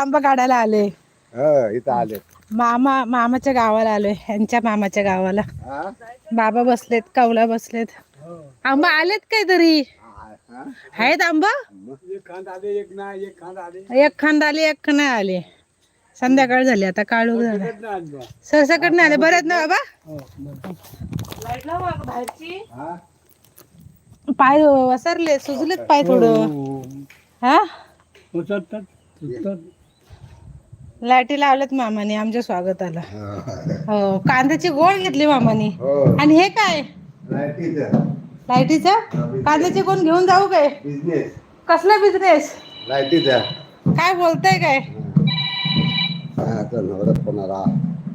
आंबा काढायला आले. ह इथं आले. मामा मामाच्या गावाला आलोय. यांच्या मामाच्या गावाला. हा? बाबा बसलेत कौला बसलेत. आंबा आलेत काय तरी? हा? आहेत आंबा? एक खांद आले एक खांद नाही आली. संध्याकाळ झाली आता काळू झाला. सरसकट नाही आले. बरेच ना बाबा? हा? पाय वसरले सुजलेत पाय थोडं. हा? लाईटी लावल्यात मामाने आमच्या स्वागताला. हो. कांद्याची गोळ घेतली मामाने. हो. आणि हे काय? लाईटीचं कांद्याची कोण घेऊन जाऊ काय? बिझनेस कसला बिझनेस लाईटीचा काय बोलताय काय? हा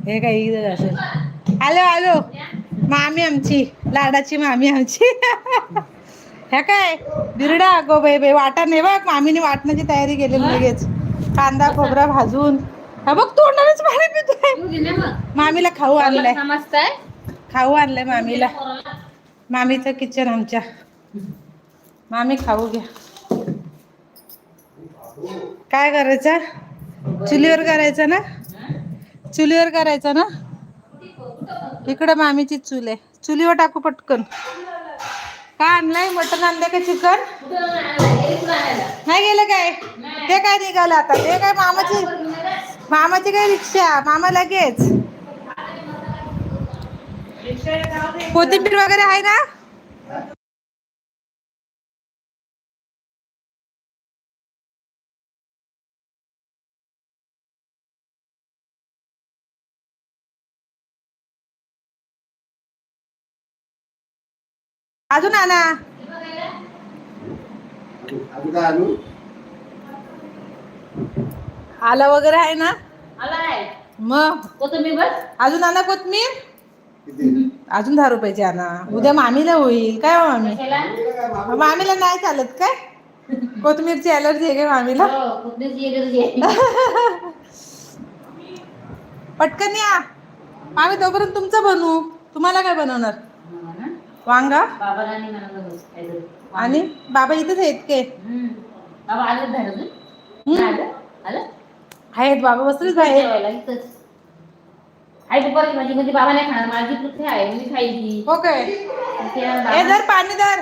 काय असेल. आलो आलो. मामी आमची. लाडाची मामी आमची. ह्या काय? बिरडा गो बाई बाई. वाटा नाही बघ मामीने वाटण्याची तयारी केलेली लगेच. कांदा खोबरा भाजून. हा बघ तोंडानेच पाणी पितोय मामीला खाऊ आणलाय. खाऊ आणलंय मामीला. मामीचं किचन आमच्या. मामी खाऊ घ्या. काय करायचं? चुलीवर करायचं ना? चुलीवर करायचं ना? इकडे मामीची चूल आहे. चुलीवर टाकू पटकन. काय आणलंय? मटण आणलंय का चिकन? नाही गेलं काय? ते काय निघालं आता? ते काय मामाची मामाची काय रिक्षा? मामा लगेच. कोथिंबीर वगैरे आहे ना? अजून आणा अजून आलं वगैरे आहे ना? मग? कोथिंबीर बस. अजून आणा कोथमीर अजून दहा रुपयाची आणा. उद्या मामीला होईल. काय हो मामी? मामीला. नाही चालत काय? कोथमीरची अलर्जी आहे काय मामीला? हो, आहे. पटकन या. मामी तोपर्यंत तुमचं बनवू. तुम्हाला काय बनवणार? वांगा. आणि बाबा इथेच आहेत के आहेत बाबा बसलेच बाहेर. जेवायला इथंच. आई दुपारची भाजी म्हणजे बाबा नाही खाणार माझी पुढे आहे? मी खायची हो काय ते आणि ए बाबा- धर पाणी धर.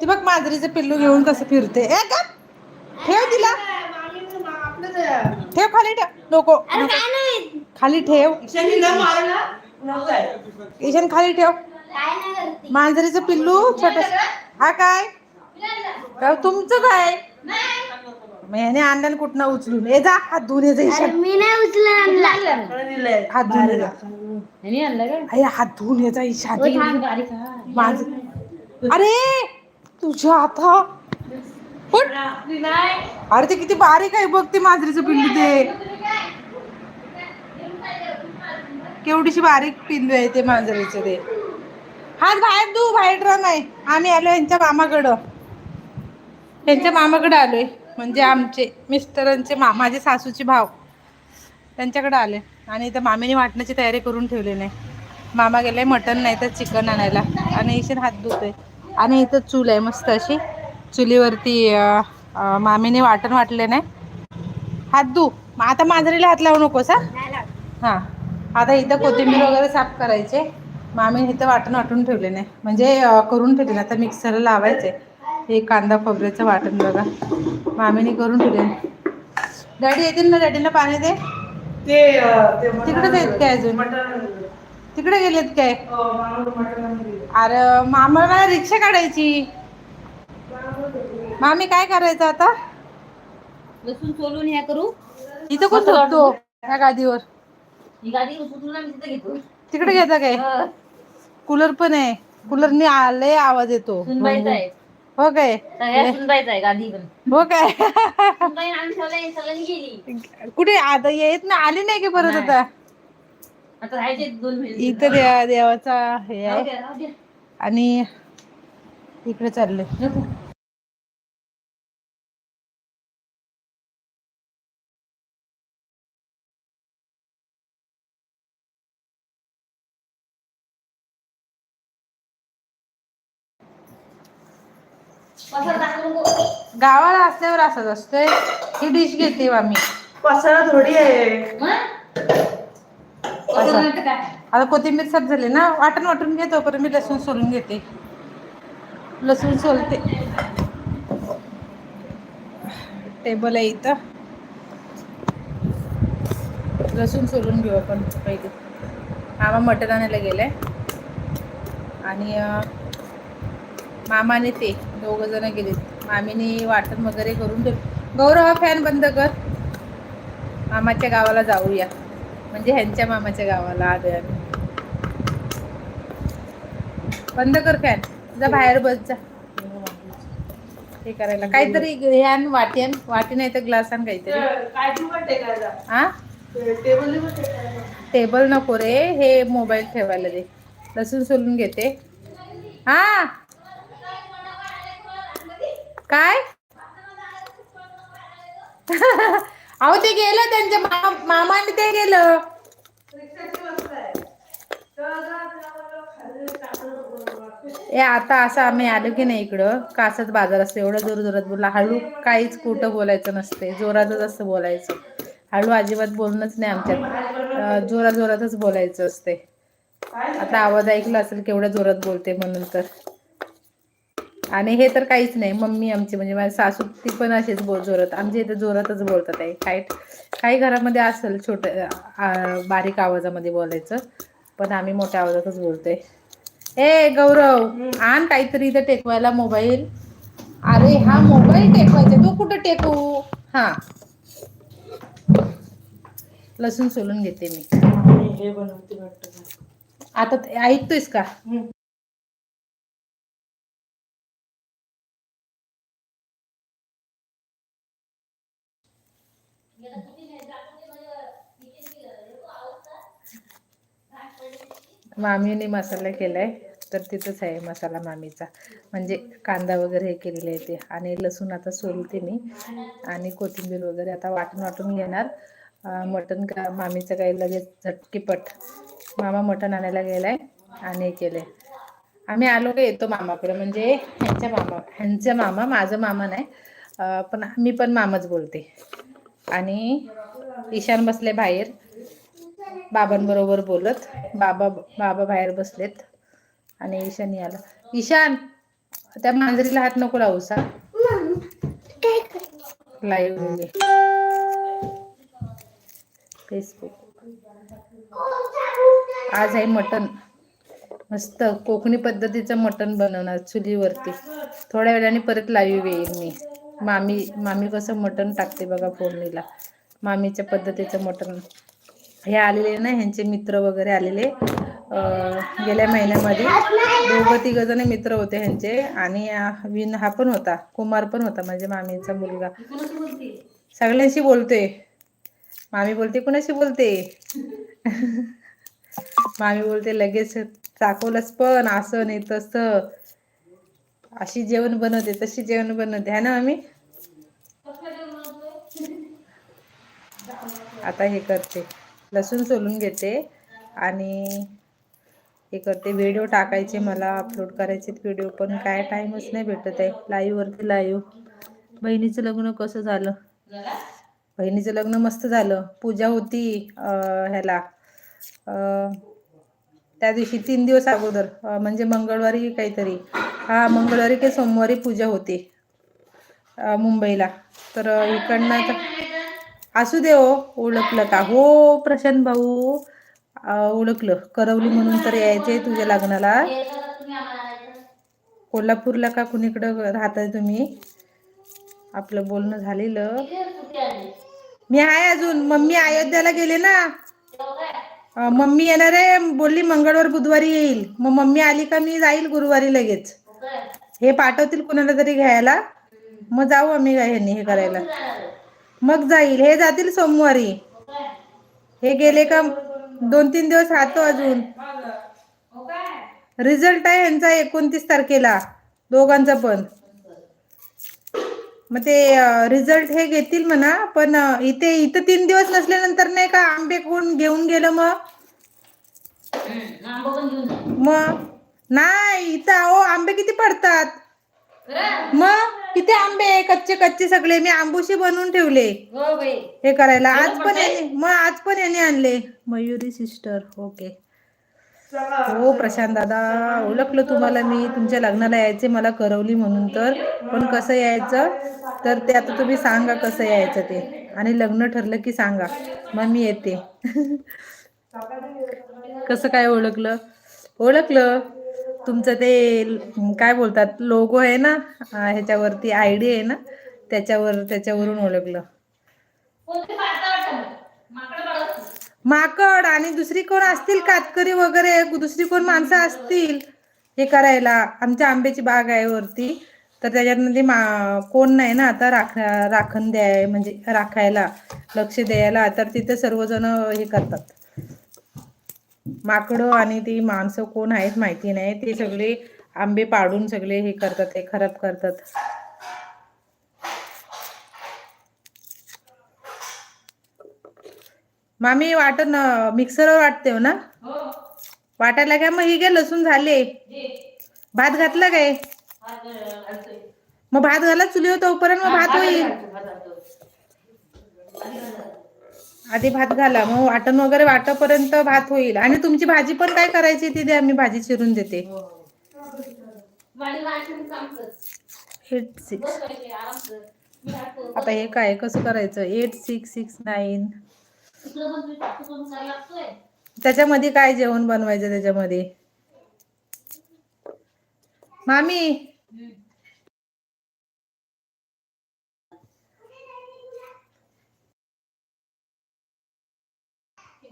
ती बघ माजरीचं पिल्लू घेऊन कसं फिरते. ए गप ठेव तिला. ठेव खाली ठेव. नको खाली ठेव. ईशान खाली ठेव. मांजरीचं पिल्लू छोट हा काय? काय तुमचं काय? मग ह्याने आणलं कुठनं उचलून? ए जा हात धुवून ये जा ईशान मी नाही उचलला हात धुवून ये जा. ह्यानी आणलं काय अरे हात धुवून ये जा ईशान बारीक हा. माझ अरे! तुझ्या आता पण अरे ते किती बारीक आहे बघ ते मांजरीचं पिल्लू ते. केवढीशी बारीक पिल्लू आहे ते मांजरीचं ते. हात बाहेर तू बाहेर आहे. आम्ही आलो यांच्या मामाकडं. यांच्या मामाकडे आलोय. म्हणजे आमचे मिस्टरांचे मा माझे सासूचे भाव त्यांच्याकडे आले. आणि इथं मामीने वाटण्याची तयारी करून ठेवली नाही मामा गेलाय मटण नाही तर चिकन आणायला. आणि इशीन हात धुतोय. आणि इथं चूल आहे मस्त अशी. चुलीवरती मामीने वाटण वाटले नाही. हात धु. आता मांजरीला हात लावू नकोस हा? हां. आता इथं कोथिंबीर वगैरे साफ करायचे. मामीने इथं वाटण वाटून ठेवले नाही म्हणजे करून ठेवले आता मिक्सरला लावायचे. हे कांदा खोबऱ्याचं वाटण बघा. मामीने करून ठेवले. डॅडी येतील ना? डॅडीला पाणी दे. तिकडेच आहेत काय अजून? तिकडे गेलेत काय? अरे मामाला रिक्षा काढायची. मामी काय करायचं आता? लसूण सोलून ह्या करू. इथं कोण झोपतो त्या गादीवर. ही तिकडे घेता काय? हो, कूलर पण आहे. कूलरने आले आवाज येतो. सुनबाईचं आहे. हो काय? आहे पण. हो काय? सुनबाई आम्ही ठेवलंय सगळ्यांनी गेली. कुठे? आता येत ना आली नाही की परत. आता? आता राहायचे दोन महिने. इथं देवा देवाचा हे राहू आहे द्या, राहू द्या. आणि इकडे चालले नको. गावाला असल्यावर असंच असतंय. ही डिश घेते आम्ही पसारा थोडी आहे? आता कोथिंबीर साफ झाली ना वाटण वाटून घे तोपर्यंत मी लसूण सोलून घेते. लसूण सोलते. टेबल आहे इथं. लसूण सोलून घेऊ आपण पहिले. मामा मटण आणायला गेलाय. आणि मामाने ते दोघं जण गेले मामीने वाटण वगैरे करून ठेव गौरव हा फॅन बंद कर. मामाच्या गावाला जाऊया. म्हणजे ह्यांच्या मामाच्या गावाला आलोय आम्ही. बंद कर फॅन जा बाहेर बस जा. हे करायला. काहीतरी हे आण वाटी वाटी नाही तर ग्लास आण काहीतरी. हा टेबल नको रे. हे मोबाईल ठेवायला दे. लसूण सोलून घेते. हा? काय? अहो ते गेलं त्यांच्या मामा मामाने ते गेलं. ए आता असं आम्ही आलो की नाही इकडं? कासत बाजार असतो एवढं जोर जोरात बोलला. हळू काहीच कुठं बोलायचं नसते जोरातच असतं बोलायचं. हळू अजिबात बोलणंच नाही आमच्यात. जोरा जोरातच बोलायचं असते आता आवाज ऐकला असेल केवढ्या जोरात बोलते म्हणून तर. आणि हे तर काहीच नाही. मम्मी आमची म्हणजे माझी सासू ती पण अशीच बोल जोरात. आमच्या इथे जोरातच बोलतात आहे काही काही घरामध्ये असेल छोट बारीक आवाजामध्ये बोलायचं पण आम्ही मोठ्या आवाजातच बोलतोय. ए गौरव आण काहीतरी इथं टेकवायला मोबाईल. अरे हा मोबाईल टेकवायचा. तो कुठं टेकू? हा. लसूण सोलून घेते मी. आता ऐकतोयस का? मामीने मसाला केलाय. तर तिथंच आहे मसाला मामीचा. म्हणजे कांदा वगैरे हे केलेले आहे ते. आणि लसूण आता सोलते मी. आणि कोथिंबीर वगैरे. आता वाटून वाटून घेणार. मटण का मामीचं काही लगेच झटकीपट. मामा मटण आणायला गेलाय आणि हे केलंय. आम्ही आलो का येतो मामाकडे. म्हणजे ह्यांच्या मामा ह्यांचा मामा माझं मामा नाही. पण मी पण मामाच बोलते. आणि ईशान बसले बाहेर. बाबांबरोबर बोलत. बाबा बाबा बाहेर बसलेत. आणि ईशान आला ईशान त्या मांजरीला हात नको लावू सा. लाईव्ह फेसबुक आज आहे मटन मस्त कोकणी पद्धतीचं मटण बनवणार चुलीवरती. थोड्या वेळाने परत लाईव्ह येईल मी. मामी मामी कसं मटण टाकते बघा फोडणीला. मामीच्या पद्धतीचं मटण. हे आलेले ना ह्यांचे मित्र वगैरे आलेले. गेल्या महिन्यामध्ये दोघं तिघ जण मित्र होते ह्यांचे आणि विन हा पण होता कुमार पण होता म्हणजे मामीचा मुलगा. सगळ्यांशी बोलते. मामी बोलते कुणाशी बोलते? मामी बोलते लगेच चाकवलंच पण असं नाही तसं. अशी जेवण बनवते तशी जेवण बनवते. है ना आम्ही आता हे करते. लसूण सोलून घेते आणि हे करते. व्हिडिओ टाकायचे मला अपलोड करायचे व्हिडिओ पण काय टाईमच नाही भेटत आहे. लाईव्हवरती लाईव्ह बहिणीचं लग्न कसं झालं? बहिणीचं लग्न मस्त झालं. पूजा होती ह्याला. त्या दिवशी तीन दिवस अगोदर. म्हणजे मंगळवारी काहीतरी. हा मंगळवारी की सोमवारी पूजा होते मुंबईला. तर इकडनं तर असू दे हो ओळखलं का? हो प्रशांत भाऊ ओळखलं. करवली म्हणून तर यायचे तुझ्या लग्नाला. कोल्हापूरला का कुणीकडं राहताय तुम्ही? आपलं बोलणं झालेलं. मी आहे अजून. मम्मी अयोध्याला गेले ना? मम्मी येणार आहे. बोलली मंगळवार बुधवारी येईल. मग मम्मी आली का? मी जाईल गुरुवारी लगेच. हे पाठवतील कुणाला तरी घ्यायला? मग जाऊ आम्ही ह्यांनी हे करायला. मग जाईल. हे जातील सोमवारी. हे गेले का दोन तीन दिवस राहतो अजून. रिझल्ट आहे यांचा एकोणतीस तारखेला दोघांचा पण. मग ते रिझल्ट हे घेतील म्हणा पण इथे इथं तीन दिवस नसल्यानंतर नाही का आंबे कोण घेऊन गेलं मग. मग? नाही इथं अहो आंबे किती पडतात? मग? किती आंबे कच्चे कच्चे सगळे. मी आंबोशी बनवून ठेवले. हो हे करायला. आज पण मग आज पण याने आणले. मयुरी सिस्टर. ओके. हो प्रशांत दादा. ओळखलं तुम्हाला मी. तुमच्या लग्नाला यायचे मला करवली म्हणून तर. पण कसं यायचं? तर ते आता तुम्ही सांगा कसं यायचं ते. आणि लग्न ठरलं की सांगा. मग मी येते. कसं काय ओळखलं? ओळखलं? तुमचं ते काय बोलतात लोगो आहे ना ह्याच्यावरती आयडी आहे ना त्याच्यावर त्याच्यावरून ओळखलं. माकड आणि दुसरी कोण असतील कातकरी वगैरे? दुसरी कोण माणसं असतील? हे करायला. आमच्या आंब्याची बाग आहे वरती. तर त्याच्यामध्ये मा कोण नाही ना आता राख राखण द्याय म्हणजे राखायला लक्ष द्यायला. तर तिथे सर्वजण हे करतात. माकडं आणि ती माणसं कोण आहेत माहिती नाही. ते सगळे आंबे पाडून सगळे हे करतात ते खराब करतात. मामी वाटत ना मिक्सरवर वाटते हो ना? हो. वाटायला काय? मग ही काय लसूण झाले. भात घातला काय? मग भात घाला चुलीवर तोपर्यंत मग भात होईल. आधी भात घाला मग वाटण वगैरे वाटपर्यंत भात होईल. आणि तुमची भाजी पण काय करायची ती द्या मी भाजी चिरून देते. Eight six. आता हे काय कसं करायचं? Eight six six nine. त्याच्यामध्ये काय जेवण बनवायचं त्याच्यामध्ये? मामी भात जास्त खायचं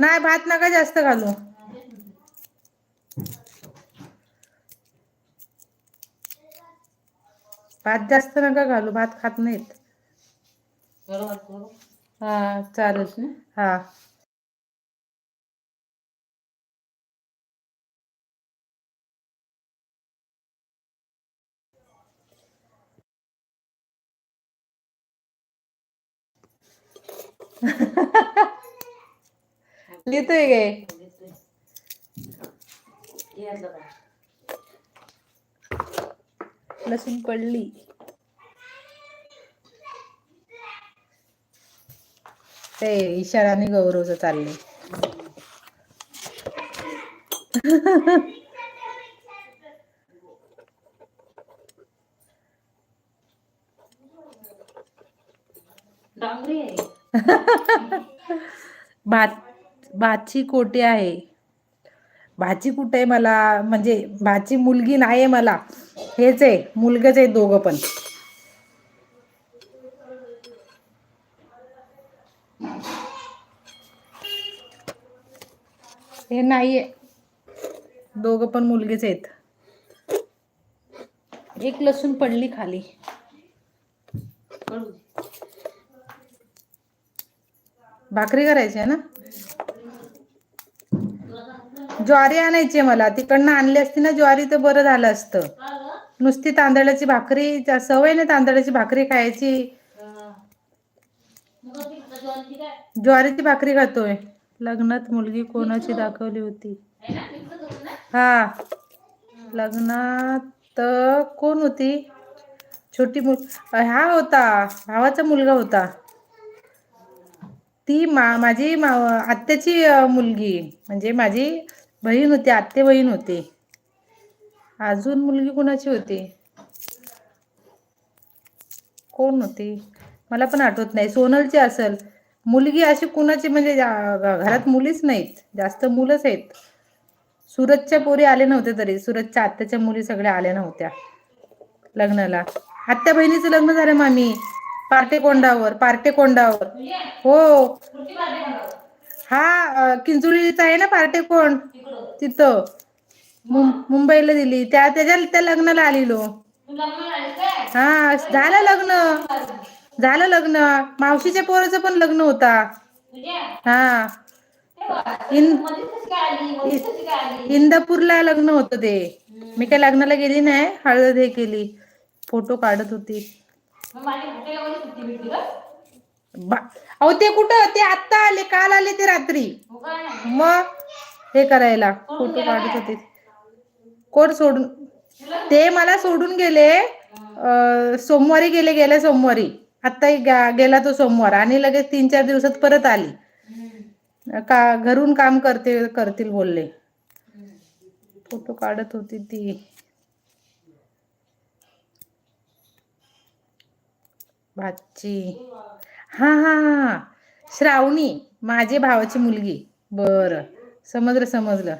नाही भात नका जास्त घालू. भात जास्त नका घालू भात खात नाहीत. हा चालेल. हा. लिहितोय गे लसूण पडली. ते इशाराने गौरवचं आहे. भात भाची कोठे आहे? भाची कुठे आहे मला? म्हणजे भाची मुलगी नाही मला. हेच आहे मुलगच आहे दोघं पण. हे नाहीये. दोघं पण मुलगेच आहेत. एक लसूण पडली खाली. भाकरी करायची आहे ना? ज्वारी आणायची मला. तिकडनं आणली असती ना ज्वारी तर बरं झालं असतं. नुसती तांदळाची भाकरी सवय नाही तांदळाची भाकरी खायची. ज्वारीची भाकरी खातोय. लग्नात मुलगी कोणाची दाखवली होती? हा. लग्नात कोण होती? छोटी मुल हा होता. भावाचा मुलगा होता. ती मा माझी मा आत्याची मुलगी. म्हणजे माझी बहीण होती आत्ते बहीण होती. अजून मुलगी कुणाची होती? कोण होती? मला पण आठवत नाही. सोनलची असेल. मुलगी अशी कुणाची? म्हणजे घरात मुलीच नाहीत. जास्त मुलंच आहेत. सुरतच्या पोरी आले नव्हते तरी. सुरतच्या आत्याच्या मुली सगळ्या आल्या नव्हत्या लग्नाला. आत्या बहिणीचं लग्न झालं मामी. पार्टे कोंडावर पार्टे कोंडावर. हो. हा किंचुळीचा आहे ना पार्टे कोंड? तिथं. मुंबईला दिली. त्या त्याच्या त्या लग्नाला आलेलो. हा झालं लग्न. झालं लग्न. मावशीच्या पोराचं पण लग्न होता. हा. इंदापूरला लग्न होतं ते. मी काय लग्नाला गेली नाही. हळद हे केली. फोटो काढत होती. अहो ते कुठं? ते आत्ता आले. काल आले ते रात्री. हो मग हे करायला फोटो काढत होते. कोण सोडून? ते मला सोडून गेले. सोमवारी गेले गेल्या सोमवारी. आता गेला तो सोमवार आणि लगेच तीन चार दिवसात परत आली. का घरून काम करते करतील बोलले. फोटो काढत होती ती. भाची. हा हा हा श्रावणी माझे भावाची मुलगी. बरं. समजलं समजलं.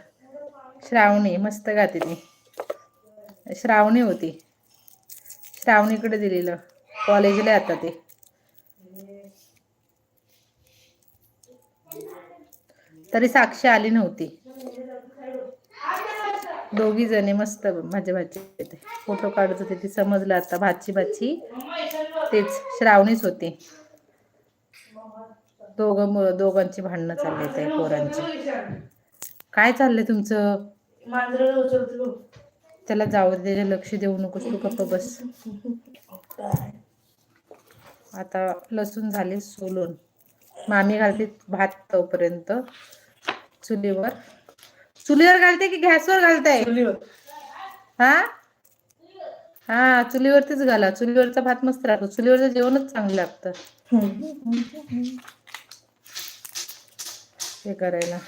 श्रावणी मस्त गाते ती. श्रावणी होती. श्रावणीकडे दिलेलं. कॉलेजला आता ते. तरी साक्षी आली नव्हती. दोघी जणी मस्त माझ्या भाची ते फोटो काढत होते ती समजलं आता. भाची भाची. तेच श्रावणीच होती. दोघं दोघांची भांडणं चालली ते पोरांची. काय चाललंय तुमचं? त्याला जाऊ दे लक्ष देऊ नकोस तू गप्प बस. आता लसूण झाले सोलून. मामी घालते भात तोपर्यंत. चुलीवर. चुलीवर घालते की गॅसवर घालताय? हा? हा चुलीवरतीच घाला. चुलीवरचा भात मस्त लागतो चुलीवरचं जेवणच चांगलं लागतं. हे करायला.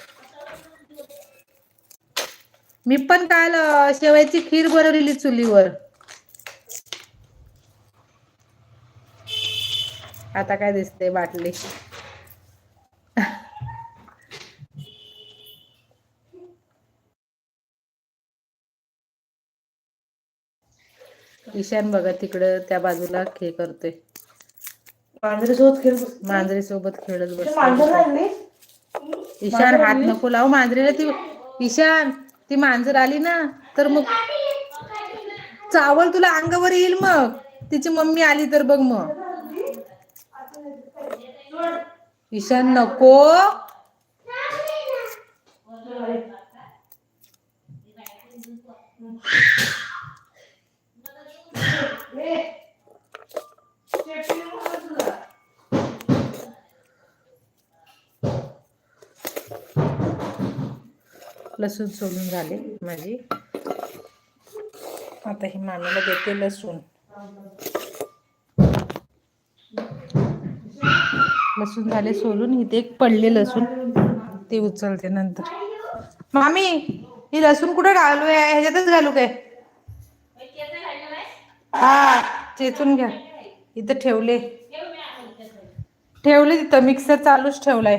मी पण काल शेवयाची खीर बनवलेली चुलीवर. आता काय दिसते बाटली? ईशान बघा तिकडं त्या बाजूला खे करतोय. मांजरी सोबत खेळत बस ईशान हात नको लाव मांजरीला ती ईशान! ती मांजर आली ना तर मग चावल तुला अंगावर येईल मग. तिची मम्मी आली तर बघ मग. ईशान नको. लसूण सोलून झाले माझी. आता ही मामीला देते लसूण. लसूण झाले सोलून इथे एक पडले लसूण. ते उचलते नंतर. मामी ही लसूण कुठे घालू आहे? ह्याच्यातच घालू काय? हा चेचून घ्या. इथं ठेवले. ठेवले तिथं मिक्सर चालूच ठेवलाय.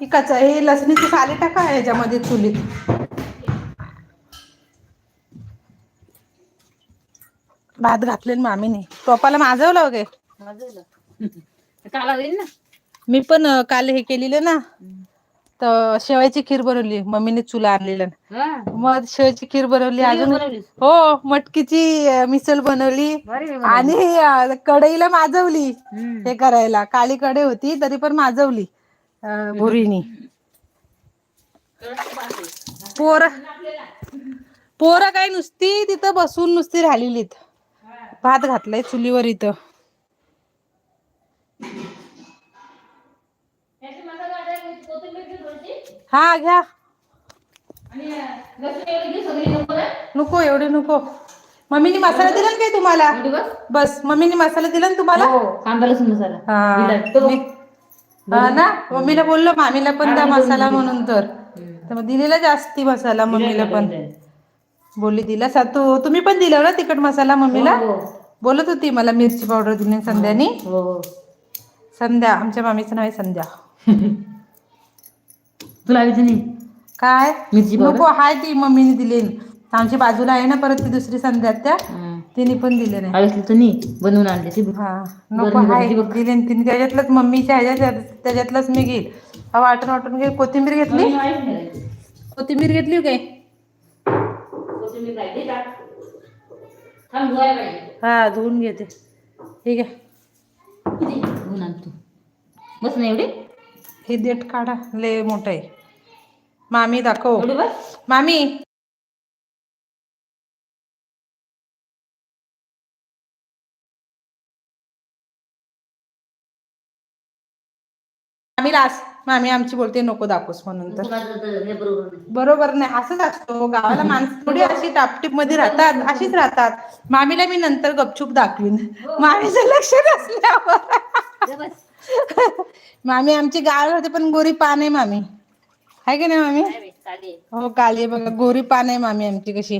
ही कच हे लसणीची साले टाका ह्याच्यामध्ये चुलीत भात घातले मामीने. टोपाला माजवलं वगैरे? काला होईल ना? मी पण काल हे केलेलं ना. तर शेवायची खीर बनवली मम्मीने चुला आणलेलं. मग शेवायची खीर बनवली अजून? हो मटकीची अं, मिसळ बनवली. आणि अं, कढईला माजवली. हे करायला. काळी कढई होती तरी पण माजवली अं, भुरीनी. पोर. पोरं काय नुसती तिथं बसून नुसती राहिलेलीत. भात घातलाय चुलीवर इथं. हा घ्या. नको एवढे नको. मम्मीने मसाला दिला ना काय तुम्हाला? बस मम्मीने मसाला दिला ना तुम्हाला? हो कांदा लसूण मसाला. हा. हा ना? मम्मीला बोललो मामीला पण द्या मसाला म्हणून तर. मग दिलेला जास्ती मसाला मम्मीला पण. बोलली दिला. सा तू तुम्ही पण दिला ना तिखट मसाला मम्मीला? हो बोलत होती मला मिरची पावडर दिली संध्यानी. हो हो. संध्या आमच्या मामीचं नाव आहे संध्या. तुला नाही काय? मिरची नको हाय ती मम्मीने दिली. आमच्या बाजूला आहे ना परत ती दुसरी संध्या त्या. तिने पण दिले नाही. हवीच तर नाही बनवून आणले ती बघ. हा नको हाय. दिले न तिने त्याच्यातलंच मम्मीच्या ह्याच्यात त्याच्यातलंच मी घेईल. हा वाटून वाटून घे. कोथिंबीर घेतली? कोथिंबीर घेतली काय. हा धुवून घेते. ठीक आहे. आण तू. बस ना एवढी. हे देठ काढा लय मोठं आहे. मामी दाखव. मामी. मामी लास. मामी आमची बोलते नको दाखवूस म्हणून तर. हे बरोबर नाही. असंच असतो गावाला माणसं थोडी अशी टापटीपमध्ये राहतात अशीच राहतात. मामीला मी नंतर गपचूप दाखवीन. मामीचं लक्ष नसल्यावर. मामी आमची गाव होते पण गोरी पान आहे मामी. आहे की नाही मामी. हो काली बघा. गोरी पान आहे मामी आमची कशी.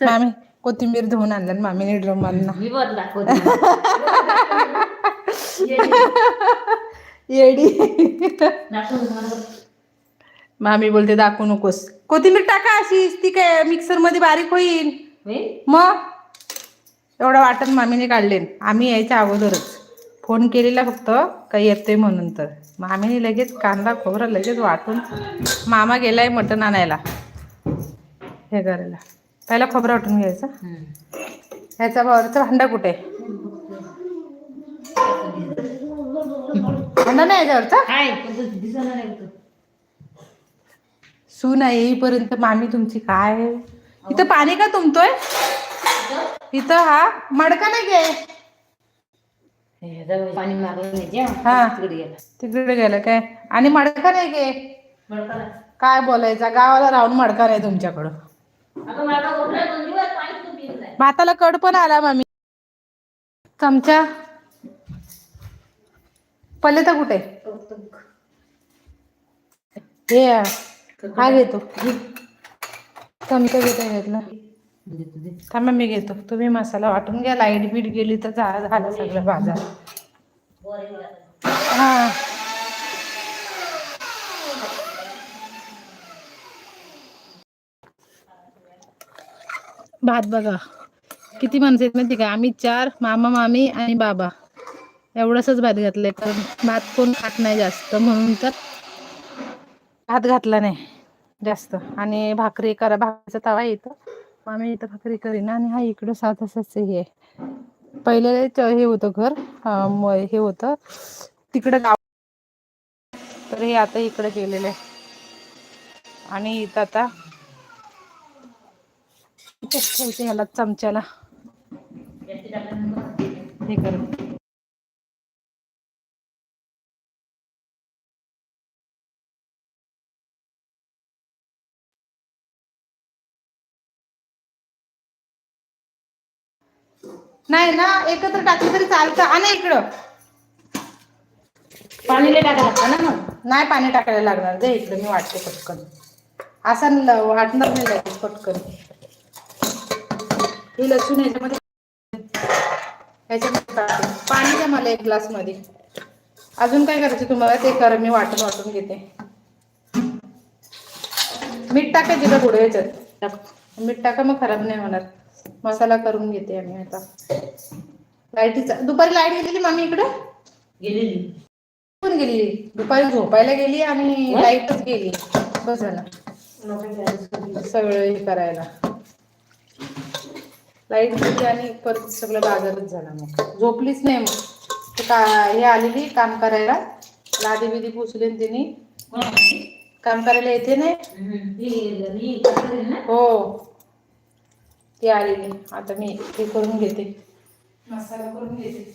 मामी कोथिंबीर धुवून आणलं मामीने ड्रमांना येडी. मामी बोलते दाखवू नकोस. कोथिंबीर टाका अशीच ती काय मिक्सरमध्ये बारीक होईल? मग? एवढं वाटण मामीने काढले आम्ही यायच्या अगोदरच. फोन केलेला फक्त काही येते म्हणून तर. मामीने लगेच कांदा खोबरा लगेच वाटून मामा गेलाय मटण आणायला. हे करायला. पहिला खोबरा वाटून घ्यायचा. ह्याचा भावाचा भांडा कुठे? भांडा नाही याच्यावरचा. सून आहे येईपर्यंत मामी तुमची काय? इथं पाणी का तुंबतोय? इथं हा मडका नाही घे पाणी मारलं हा. तिकडे गेला. तिकडे गेलं काय? आणि मडका नाही मडकाला. काय बोलायचा? गावाला राहून मडका नाही तुमच्याकडं. भाताला कड पण आला मामी. चमचा. पल्ले तर कुठे हे हा घेतो. चमचा घेतो घेतला. थांबा मी घेतो. तुम्ही मसाला वाटून घ्या. लाइट बीट गेली तर झालं सगळं बाजार. हा. भात बघा. किती माणसं आहेत माहिती का? आम्ही चार मामा मामी आणि बाबा. एवढंच भात घातलंय. कारण भात कोण खात नाही जास्त. म्हणून तर भात घातला नाही जास्त. आणि भाकरी करा भाकरीचा तवा येतो. मामी इथं भाकरी करीन आणि हा इकडं सात असंच हे पहिले हे होतं घर हे होतं. तिकडं गाव तर हे आता इकडे केलेलं आहे. आणि इथं आता ठेवते ह्याला चमच्याला. हे कर नाही ना एकत्र टाकली तरी चालतं. आणि इकडं. पाणी टाकायला लागतं ना मग? नाही पाणी टाकायला लागणार. दे इकडे मी वाटते पटकन. असं वाटणार नाही लगेच पटकन. ही लसूण ह्याच्यामध्ये टाकते. पाणी द्या मला एक ग्लासमध्ये अजून काय करायचं तुम्हाला? ते करा मी वाटून वाटून घेते. मीठ टाकायचे का पुढे ह्याच्यात मीठ टाका मग खराब नाही होणार. मसाला करून घेते आम्ही आता. लाईटीचा दुपारी लाइट गेलेली मामी इकडे? गेलेली. पण गेली? दुपारी झोपायला गेली आणि लाईटच गेली. बस झालं. सगळं हे करायला. लाइट गेली आणि परत सगळं बाजारच झाला मग. झोपलीच नाही मग. का हे आलेली काम करायला. लादी बिदी पुसली तिने. काम करायला येते नाही? ही. हो ती आलेली आता मी हे करून घेते. मसाला करून घेते.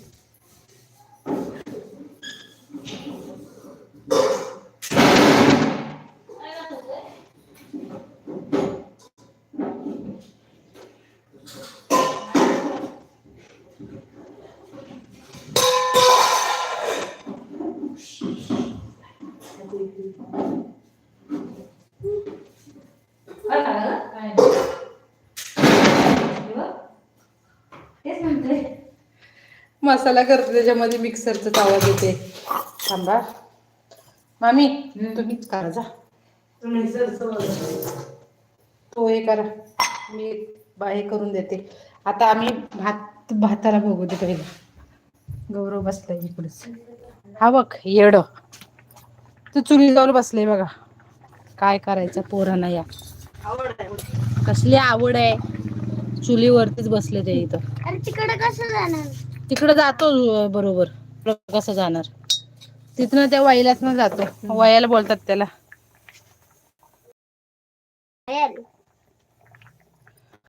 मसाला करते त्याच्यामध्ये मिक्सरचा तवा देते. थांबा. मामी तुम्हीच करा जा. तो हे करा. मी हे करून देते. आता आम्ही भात भाताला बघू दे पहिला. गौरव बसलाय इकडेच हा बघ येड. तू चुली जाऊन बसले बघा. काय करायचं पोरांना या. कसली आवड आहे. चुलीवरतीच बसले ते इथं. अरे तिकडे कसं जाणार? तिकडं जातो बरोबर. कसं जाणार. तिथनं त्या वाईलाच ना जातो. वयाला बोलतात त्याला.